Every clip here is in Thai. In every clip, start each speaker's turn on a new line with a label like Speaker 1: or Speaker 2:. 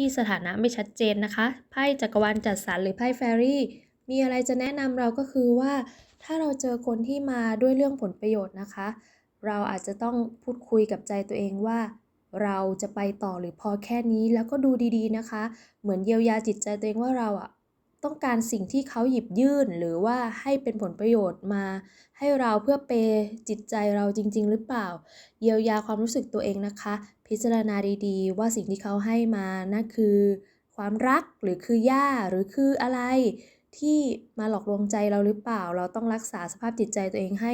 Speaker 1: ที่สถานะไม่ชัดเจนนะคะ ไพ่จักรวาลจัดสรรหรือไพ่แฟรี่ มีอะไรจะแนะนำเราก็คือว่า ถ้าเราเจอคนที่มาด้วยเรื่องผลประโยชน์นะคะ เราอาจจะต้องพูดคุยกับใจตัวเองว่า เราจะไปต่อหรือพอแค่นี้แล้วก็ดูดีๆนะคะ เหมือนเยียวยาจิตใจตัวเองว่าเราอะ ต้องการสิ่งที่เขาหยิบยื่น หรือว่าให้เป็นผลประโยชน์มา ให้เราเพื่อเปย์จิตใจเราจริง ๆ หรือเปล่า เยียวยาความรู้สึกตัวเองนะคะ พิจารณาดีๆ ว่าสิ่งที่เขาให้มานั่นคือ ความรักหรือคือย่าหรือคืออะไร ที่มาหลอกลวงใจเราหรือเปล่า เราต้องรักษาสภาพจิตใจตัวเองให้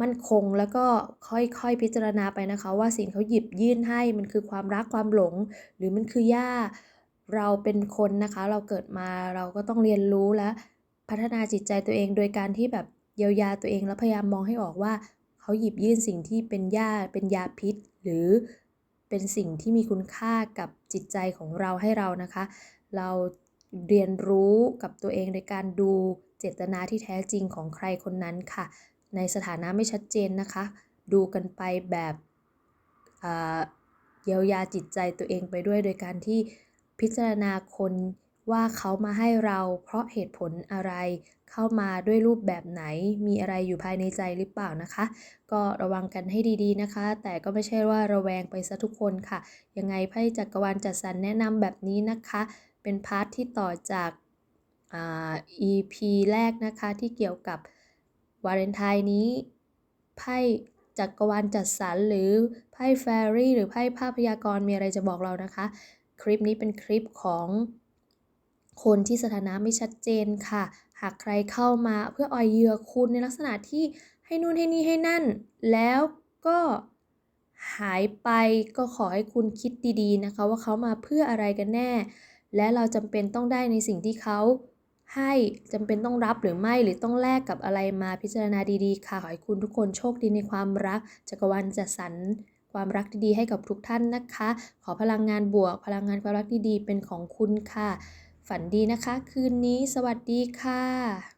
Speaker 1: มั่นคงแล้วก็ค่อยๆพิจารณาไปนะคะ ว่าสิ่งเขาหยิบยื่นให้มันคือความรักความหลง หรือมันคือย่า เราเป็นคนนะคะ เราเกิดมาเราก็ต้องเรียนรู้และพัฒนาจิตใจตัวเอง โดยการที่แบบเยียวยาตัวเองแล้วพยายามมองให้ออกว่า เขาหยิบยื่นสิ่งที่เป็นยาเป็นยาพิษ หรือเป็นสิ่งที่มีคุณค่ากับจิตใจของเราให้เรานะคะ เราเรียนรู้กับตัวเองโดยการดูเจตนาที่แท้จริงของใครคนนั้นค่ะ ในสถานะไม่ชัดเจนนะคะ ดูกันไปแบบเยียวยาจิตใจตัวเองไปด้วยโดยการที่ พิจารณาคนว่าเขามาให้เราเพราะเหตุผลอะไร เข้ามาด้วยรูปแบบไหน มีอะไรอยู่ภายในใจหรือเปล่านะคะ ก็ระวังกันให้ดีๆนะคะ แต่ก็ไม่ใช่ว่าระแวงไปซะทุกคนค่ะ ยังไงไพ่จักรวาลจัดสรรแนะนำแบบนี้นะคะ เป็นพาร์ทที่ต่อจากอ่า EP แรกนะคะที่เกี่ยวกับวาเลนไทน์นี้ไพ่จักรวาลจัดสรรหรือไพ่แฟรี่หรือไพ่ภาพยากรณ์มีอะไรจะบอกเรานะคะ คลิปนี้เป็นคลิปของคนที่สถานะไม่ชัดเจนค่ะ หากใครเข้ามาเพื่ออ่อยเยื่อคุณในลักษณะที่ให้นู่นให้นี่ให้นั่น แล้วก็หายไปก็ขอให้คุณคิดดีๆนะคะ ว่าเขามาเพื่ออะไรกันแน่ และเราจำเป็นต้องได้ในสิ่งที่เขาให้จำเป็นต้องรับหรือไม่หรือต้องแลกกับอะไรมาพิจารณาดีๆ ค่ะ ขอให้คุณทุกคนโชคดีในความรักจักรวาลจัดสรร ความรักดีๆให้กับทุกท่านนะคะ ขอพลังงานบวก พลังงานความรักดีๆเป็นของคุณค่ะ ฝันดีนะคะ คืนนี้สวัสดีค่ะ